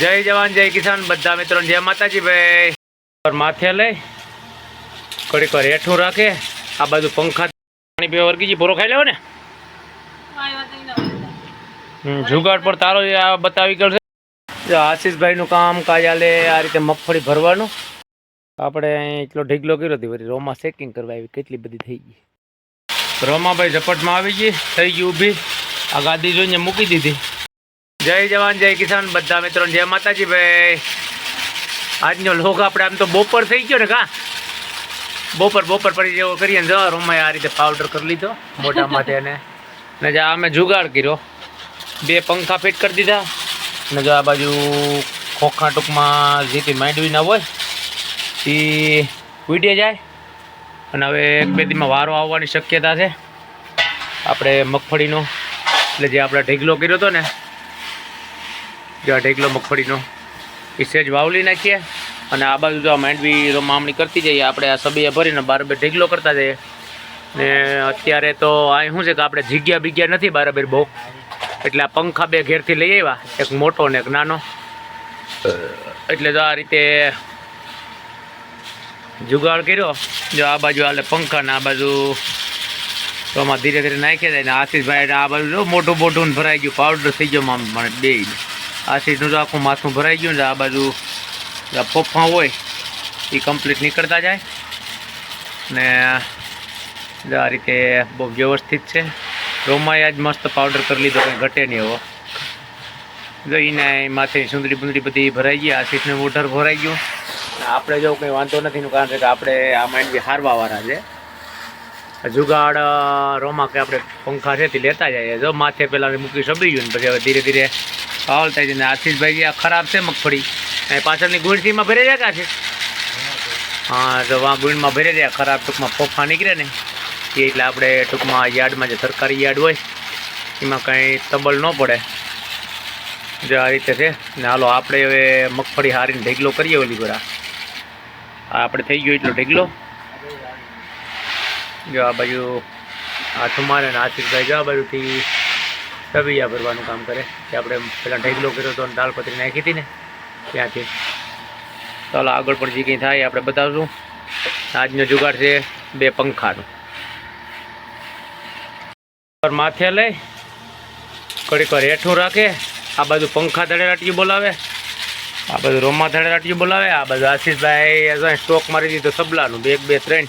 જય જવાન, જય કિસાન. બધા મિત્રો જય માતાજી ભાઈ માથે લઈ કડીક વાર હેઠું રાખે. આ બાજુ પંખા પાણી પીવા વર્ગી ભોરો ખાઈ લેવો ને? જુગાડ પર તારો બતાવી ગયો છે. આશીષભાઈનું કામ કાજ આલે આ રીતે મગફળી ભરવાનું. આપણે એટલો ઢીગલો કર્યો હતી, વળી રોમાં સેકિંગ કરવા આવી, કેટલી બધી થઈ ગઈ. રોમાભાઈ ઝપટમાં આવી ગઈ, થઈ ગઈ ઊભી. આ ગાદી જોઈને મૂકી દીધી. જય જવાન, જય કિસાન. બધા મિત્રો, જય માતાજી ભાઈ આજનો લોક આપણે આમ તો બપોર થઈ ગયો ને કા? બપોર બપોર પડી જેવો કરીએ ને જો રૂમમાં આ રીતે પાવડર કરી લીધો મોટા માથે અને ને જે અમે જુગાડ કર્યો. બે પંખા ફિટ કરી દીધા. ને જો આ બાજુ ખોખા ટૂંકમાં જે કંઈ માંડવીના હોય એ ઉડે જાય. અને હવે એક બે દીમાં વારો આવવાની શક્યતા છે. આપણે મગફળીનો, એટલે જે આપણે ઢીગલો કર્યો હતો ને જે આ કિલો મગફળીનો. એ સેજ વાવલી નાખીએ અને આ બાજુ જો માંડવી મામણી કરતી જઈએ. આપણે આ સબીએ ભરીને બારબર ઢીકલો કરતા જઈએ. ને અત્યારે તો આ શું છે કે આપણે જગ્યા બીગ્યા નથી બારબર બહુ. એટલે આ પંખા બે ઘેરથી લઈ આવ્યા. એક મોટો ને એક નાનો. એટલે જો આ રીતે જુગાડ કર્યો. જો આ બાજુ આલે પંખા ને આ બાજુ તો આમાં ધીરે ધીરે નાખી જાય ને આશીષભાઈ આ બાજુ મોટું મોટું ભરાઈ ગયું. પાવડર થઈ ગયો મને બે આશીષનું તો આખું માથું ભરાઈ ગયું ને આ બાજુ પફા હોય, એ કમ્પ્લીટ નીકળતા જાય. ને આ રીતે બહુ વ્યવસ્થિત છે. રોમાએ આજ મસ્ત પાવડર કરી લીધો, કંઈ ઘટે નહીં એવો. એને માથે સુંદરી બુંદરી બધી ભરાઈ ગઈ, આ સીટનું મોટર ભરાઈ ગયું. આપણે જો કંઈ વાંધો નથી કારણ છે કે આપણે આ બી હારવાવાળા છે. જુગાડ, રોમા કે આપણે પંખા છે લેતા જઈએ. જો માથે પહેલાં મૂકી સબી ગયું ને પછી હવે ધીરે ધીરે થાય છે ને આશીષભાઈ આ ખરાબ છે મગફળી. એ પાછળની ગુણસીમાં ભરી જાય છે હા, તો વા ગુણમાં ભરી જાય ખરાબ ટૂંકમાં ફોફા નીકળે ને. એ એટલે આપણે ટૂંકમાં યાર્ડમાં જે સરકારી યાર્ડ હોય, એમાં કાંઈ તબલ ન પડે. જો આ રીતે છે. ને હાલો, આપણે હવે મગફળી હારીને ઢેગલો કરીએ ઓલી બરા આપણે થઈ ગયો એટલો ઢેગલો. જો આ બાજુ આ મારે ને આશિષભાઈ જો આ બાજુથી સબિયા ભરવાનું કામ કરે. કે આપણે પહેલાં ઢેગલો કર્યો હતો અને દાળ નાખી હતી ને, ત્યાંથી. ચાલો આગળ પણ જે કંઈ થાય આપણે બતાવશું. આજનો જુગાડ છે બે પંખાનો. માથે લઈ કડીક વાર હેઠું રાખે, આ બાજુ પંખા ધડે ધડેલાટીયું બોલાવે, આ બાજુ રોમા ધડેલાટીયું બોલાવે, આ બાજુ આશીષભાઈ સ્ટોક મારી દીધો સબલાનું, બે એક બે ત્રણ.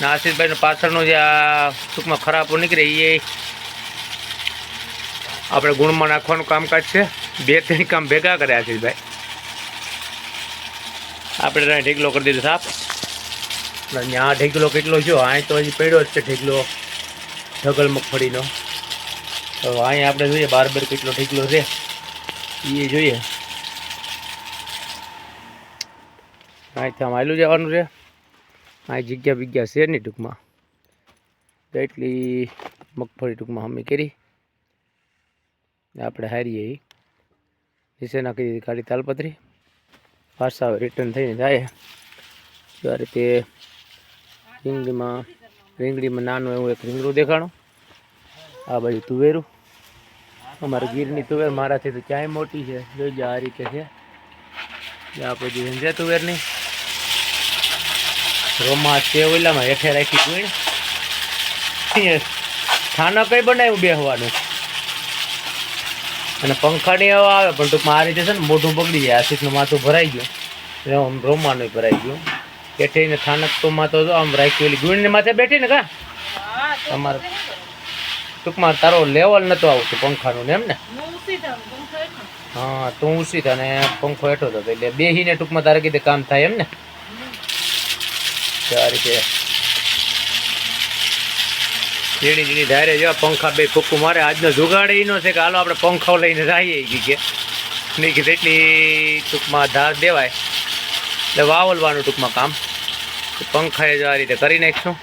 ને આશીષભાઈનું પાછળનું જે આ ટૂંકમાં ખરાબ નીકળે એ આપણે ગુણમાં નાખવાનું કામકાજ છે. બે ત્રણ કામ ભેગા કર્યા છે ભાઈ. આપણે ત્યાં ઢીકલો કરી દીધો સાફ ત્યાં ઢીકલો કેટલો જો અહીં તો હજી પડ્યો જ છે ઢીકલો. ઢગલ મગફળીનો. તો અહીં આપણે જોઈએ બાર બાર કેટલો ઢીકલો છે. એ જોઈએ. અહીંથી આમ જવાનું છે. અહીં જગ્યા બિગ્યા છે નહીં ટૂંકમાં. તો એટલી મગફળી ટૂંકમાં અમે કરી. આપણે હારીએ એ નીચે નાખી દીધી ખાલી તાલપત્રી. પાછા રિટર્ન થઈને જાય. ત્યારે રીતે રીંગડીમાં રીંગણીમાં નાનું એવું એક રીંગડું દેખાણું. આ બાજુ તુવેરું. અમારે ગીરની તુવેર મારાથી તો ક્યાંય મોટી છે. જોઈજો આ રીતે છે. આ જે છે તુવેરની. રોમાં તે ઓલામાં. હેઠે રાખી ગુણ ખાના કઈ બનાવ્યું બેહવાનું? અને પંખાની હવા આવે પણ ટૂંકમાં આ રીતે છે ને મોઢું બગડી જાય આશિષનું માથું ભરાઈ ગયું. એટલે આમ રોમાનું ભરાઈ ગયું. બેઠીને થાનક તો માથો તો આમ રાખ્યું ઓલી ગુણની માથે બેઠી ને કા તમારે ટૂંકમાં તારો લેવલ નતો આવતું પંખાનું ને એમ ને? હા તું ઊંચી થા ને પંખો હેઠો હતો એટલે બેહીને ટૂંકમાં તારે કીધે કામ થાય એમ ને? સારી આ રીતે જીડી ઝીણી ધારે જો પંખા બે ફૂકું મારે. આજનો જુગાડ એનો છે કે હાલો આપણે પંખો લઈને જઈએ કે નહીં કે એટલી ટૂંકમાં ધાર દેવાય. એટલે વાવલવાનું ટૂંકમાં કામ. પંખાએ જો આ રીતે કરી નાખીશું.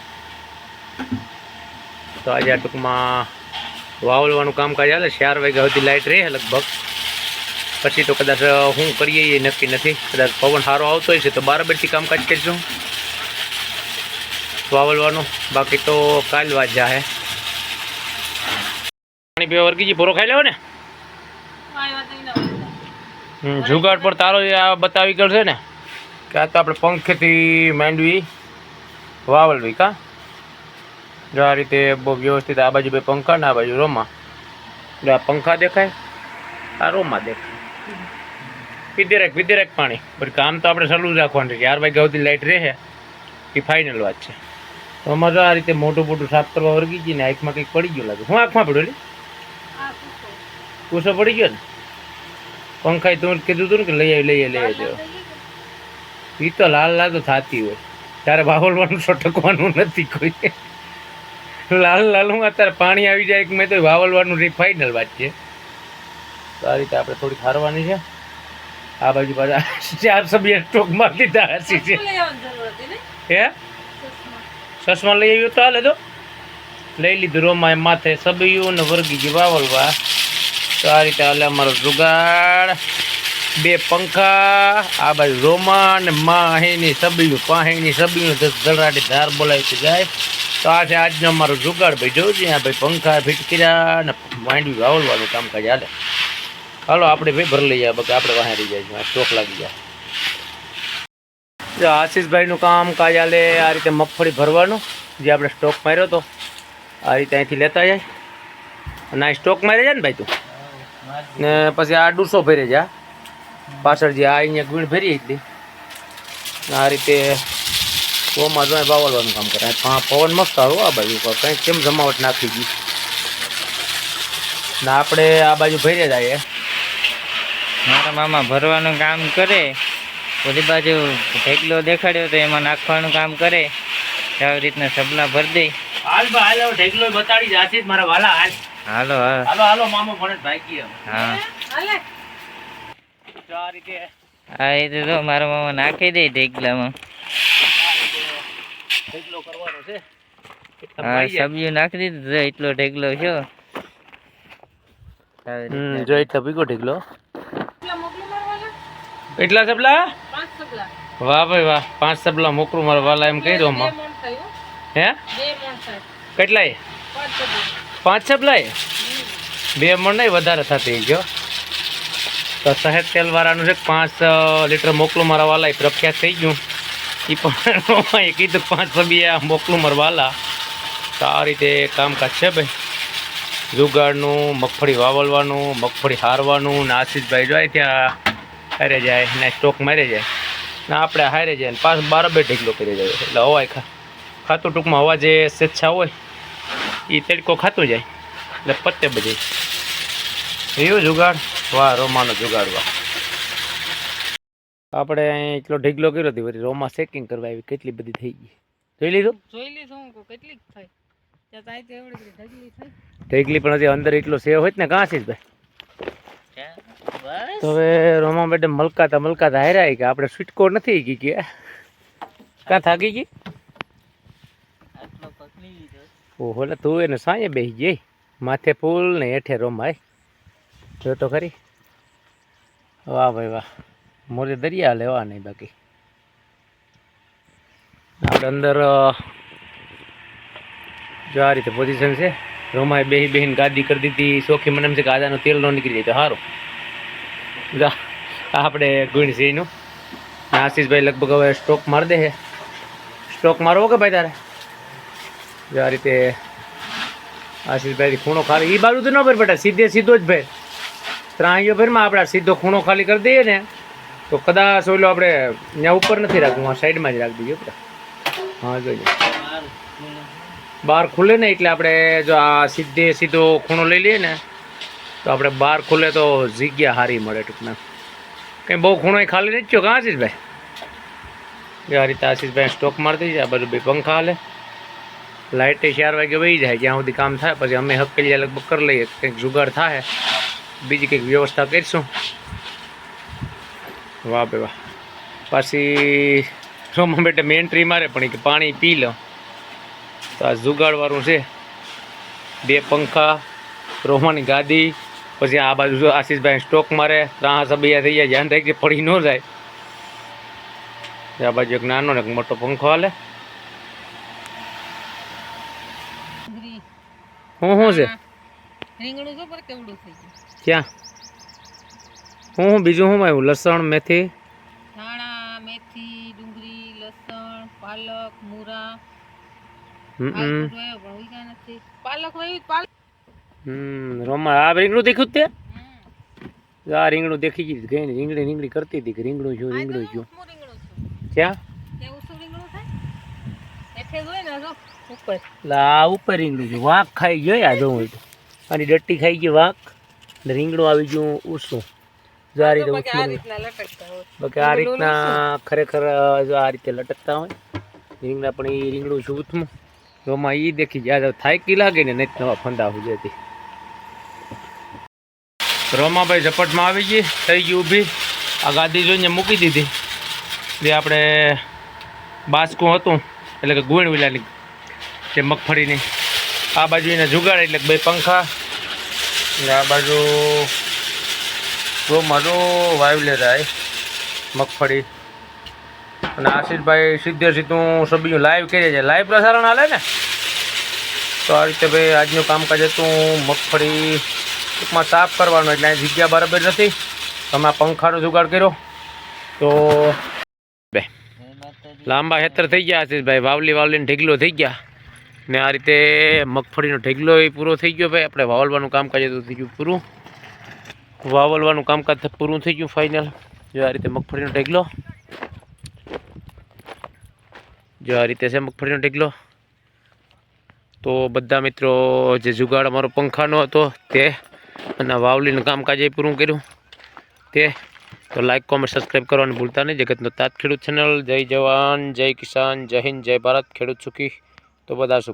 તો આજે આ ટૂંકમાં વાવલવાનું કામકાજ હાલે. ચાર વાગ્યા સુધી લાઇટ રહે લગભગ. પછી તો કદાચ હું કરીએ એ નક્કી નથી. કદાચ પવન સારો આવતો હોય છે તો બરાબરથી કામકાજ કરીશું. વાવલવાનું. બાકી તો કાલ વાત જાહે. પાણી પીવા વર્ગીજી પૂરો ખાઈ લેવો ને? જુગાડ પર તારો આ બતાવી કરશે ને? કે આ તો આપણે પંખેથી માંડવી, વાવલવી કા? જો આ રીતે બહુ વ્યવસ્થિત આ બાજુ બે પંખા ને આ બાજુ રોમા. જો આ પંખા દેખાય, આ રોમા દેખાય. વિધેરેક વિધેરેક પાણી. પણ કામ તો આપણે સલું રાખવાનું છે. ચાર વાગ્યા સુધી લાઇટ રહે એ ફાઇનલ વાત છે. તો અમારે આ રીતે મોટું મોટું સાફ કરવા વર્ગી ગઈ ને આંખમાં કંઈક પડી ગયું લાગે. હું આંખમાં પડ્યો કુસો પડી ગયો ને? પંખાઈ તું કીધું તું ને કે લઈ આવી લઈ આવી લઈ આવી એ તો લાલ લાલ તો થતી હોય. ત્યારે વાવલવાનું છટકવાનું નથી કોઈ. લાલ લાલ હું અત્યારે પાણી આવી જાય કે મેં તો વાવલવાનું ફાઇનલ વાત છે. તો આ રીતે આપણે થોડીક હારવાની છે. આ બાજુ પાછા ચાર સભ્ય સ્ટોકમાં લીધા હસી છે હે? ચશ્મા લઈ આવ્યો તો હાલે તો લઈ લીધું રોમાએ માથે સબિયું ને વર્ગી જે વાવલવા. તો આ રીતે હાલે અમારો જુગાડ. બે પંખા, આ બાજુ રોમા ને માહીની સબિયું, પાહીની સબિયું ગળરાટી ધાર બોલાવી જાય. તો આ છે આજનો અમારો જુગાડ ભાઈ. જોજો આ ભાઈ પંખા ફિટ ને માંડવી વાવલવાનું કામકાજ હાલે. હાલો, આપણે ભાઈ ભરી લઈએ, બાકી આપણે વાહે રહી જાય ચોક લાગી જાય. આશીષભાઈનું કામ કાજ હાલે આ રીતે મગફળી ભરવાનું, જે આપણે સ્ટોક માર્યો હતો આ રીતે અહીંથી લેતા જાય. અને આ સ્ટોક માર્યા જાય ને ભાઈ તું? ને પછી આ ડુસો ભરી જા પાછળ જે આ અહીંયા ગુણ ભરી એટલી. આ રીતે ગોમાં જો બાવલવાનું કામ કરે. પણ પવન મસ્ત આવ્યો આ બાજુ. ઉપર કંઈક કેમ જમાવટ નાખી ગઈ ને આપણે આ બાજુ ભરી જઈએ મારા મામા ભરવાનું કામ કરે. બધી બાજુ ઢેકલો દેખાડ્યો તો એમાં નાખવાનું કામ કરે. આવી રીતના સબલા ભરી દે. હાલ હાલ ઢેકલો બતાડી જાતી જ મારા વાલા હાલ. હાલો હા. હાલો હાલો મામો ભણે ભાગી હા. આ રીતે આ રીતે તો મારા મામા નાખી દે ઢેકલામાં. ઢેકલો કરવાનો છે. હા સબ્જી નાખી દીધું તો એટલો ઢેકલો છે. જો એટલે ભીગો ઢેકલો. એટલા સબલા? વાહ ભાઈ વાહ પાંચ સબલા મોકરું મારા વાલા એમ કહી દો માં હે? કેટલાય? પાંચ સબલાય? બે મણ નહીં વધારે થતી ગયો. તો સહેજ તેલ વાળાનું છે પાંચ લીટર મોકલું મારા વાલા એ પ્રખ્યાત થઈ ગયું. એ પણ એ કીધું પાંચ સબિયા મોકલું મારા વાલા. તો આ રીતે કામકાજ છે ભાઈ. જુગાડનું મગફળી વાવલવાનું મગફળી હારવાનું ને આશીષભાઈ જાય ત્યાં અરે જાય ને સ્ટોક મારે જાય. ને આપણે હારે જાય ને પાછ બાર બે ઢીકલો કરી જાય એટલે હવાય ખા ખાતું ટૂંકમાં હવા જે સ્વેચ્છા હોય એ તડકો ખાતું જાય. એટલે પત્તે બધી. એવું જુગાડ? વાહ રોમાનો જુગાડ વાહ. આપણે અહીં એટલો ઢીગલો કર્યો હતી વળી રોમા સેકિંગ કરવા આવી કેટલી બધી થઈ ગઈ. જોઈ લીધું? જોઈ લીધું કેટલી થાય ઢગલી પણ હજી અંદર એટલો સેવ હોય ને કાંસી જ ભાઈ. તો હવે રોમા મેડમ મલકાતા મલકાતા હાર્યા કે આપણે સ્વીટકો નથી ગઈ કે. કાં થાકી ગઈ? ઓહો એટલે તું એને સાંજે બેસી જઈ માથે ફૂલ ને હેઠે રોમાય. જો તો ખરી? વાહ ભાઈ વાહ. મોરે દરિયા લેવા નહીં બાકી. આપણે અંદર જો આ રીતે પોઝિશન છે, રોમાએ બેહી બેહીને ગાદી કરી દીધી. સોખી મને એમ છે કે આદાનો તેલ ન નીકળી જાય તો સારું. આપણે ગુણસિંહનું આશીષભાઈ લગભગ હવે સ્ટોક મારી દે છે. સ્ટોક મારવો કે ભાઈ તારે? જો આ રીતે આશીષભાઈ ખૂણો ખાલી એ બાજુ તો ન ભર બેટા, સીધે સીધો જ ભાઈ ત્રાણીઓ ભરમાં આપણે સીધો ખૂણો ખાલી કરી દઈએ ને, તો કદાચ ઓલો આપણે ત્યાં ઉપર નથી રાખવું, આ સાઈડમાં જ રાખી દઈએ આપણે હા જોઈએ બહાર ખુલે ને એટલે આપણે જો આ સીધે સીધો ખૂણો લઈ લઈએ ને તો આપણે બહાર ખુલે તો જગ્યા સારી મળે ટૂંકમાં કંઈ બહુ ખૂણો ખાલી નથી થયો કાં આશીષભાઈ? આ રીતે આશીષભાઈ સ્ટોક મારી દઈએ આ બધું બે પંખા હાલે. લાઇટે ચાર વાગે વહી જાય, જ્યાં સુધી કામ થાય, પછી અમે હકેલિયા લગભગ કરી લઈએ, કંઈક જુગાડ થાય બીજી કંઈક વ્યવસ્થા કરીશું. વાહ બે વાહ. પાછી રોમા બેટે મેં એન્ટ્રી મારે, પણ કે પાણી પી લો. તો આ જુગાડવાળું છે. બે પંખા, રોમાની ગાદી પછી આ બાજુ જો આશીષભાઈ સ્ટોક મારે ત્રણ સબૈયા થઈ જાય ધ્યાન રાખી પડી ન જાય. આ બાજુ એક નાનો ને એક મોટો પંખો હાલે. હું શું છે? રીંગણું જો પર કેવડું થઈ ગયું. ક્યાં? હું હું બીજું શું આવ્યું? લસણ મેથી? ધાણા મેથી ડુંગળી લસણ પાલક મૂરા. હમ પાલક વાવ્યું પાલક હમ રોમા આ રીંગણું દેખ્યું જ તે? આ રીંગણું દેખી ગઈ ગઈ રીંગણી રીંગણી કરતી હતી કે રીંગણું છું. રીંગણું ક્યાં જ ને જો ઉપર. આ ઉપર રીંગણું છે. વાંક ખાઈ ગયો આ જોઉં આની ડટ્ટી ખાઈ ગઈ વાંક. ને રીંગણું આવી ગયું ઉસું. જો આ રીતે બાકી આ રીતના ખરેખર જો આ રીતે લટકતા હોય. રીંગણા પણ એ રીંગણું છું ઉથમું. રોમાં એ દેખી જાય. થાય કી લાગે ને નહીં નવા ફંદા હોય જતી રોમાભાઈ ઝપટમાં આવી ગઈ, થઈ ગઈ ઊભી. આ ગાદી જોઈને મૂકી દીધી. જે આપણે બાસકું હતું, એટલે કે ગુણ વિલાની જે મગફળીની. આ બાજુ એને જુગાડ એટલે કે બે પંખા. ને આ બાજુ રોમારો વાવલે થાય મગફળી. અને આશીષભાઈ સીધે સીધું સબીયું લાઈવ કરીએ છે લાઈવ પ્રસારણ હાલે ને? તો આ રીતે ભાઈ આજનું કામકાજ હતું મગફળી ટૂંકમાં સાફ કરવાનો એટલે અહીં જગ્યા બરાબર નથી. તમે આ પંખાનો જુગાડ કર્યો. તો બે. લાંબા હેતર થઈ ગયા આશીષભાઈ વાવલી વાવલીને ઢીગલો થઈ ગયા. ને આ રીતે મગફળીનો ઢેગલો એ પૂરો થઈ ગયો ભાઈ. આપણે વાવલવાનું કામકાજ હતું, થઈ ગયું પૂરું. વાવલવાનું કામકાજ પૂરું થઈ ગયું ફાઇનલ જો આ રીતે મગફળીનો ઢેગલો. જો આ રીતે છે મગફળીનો ઢેગલો. તો બધા મિત્રો, જે જુગાડ અમારો પંખાનો હતો, તે અને વાવલીનું કામકાજ એ પૂરું કર્યું. તે તો લાઈક કોમેન્ટ સબસ્ક્રાઈબ કરવાનું ભૂલતા નહીં. જગતનો તાત ખેડૂત ચેનલ જય જવાન, જય કિસાન, જય હિન્દ, જય ભારત. ખેડૂત સુખી તો બધા સુખી.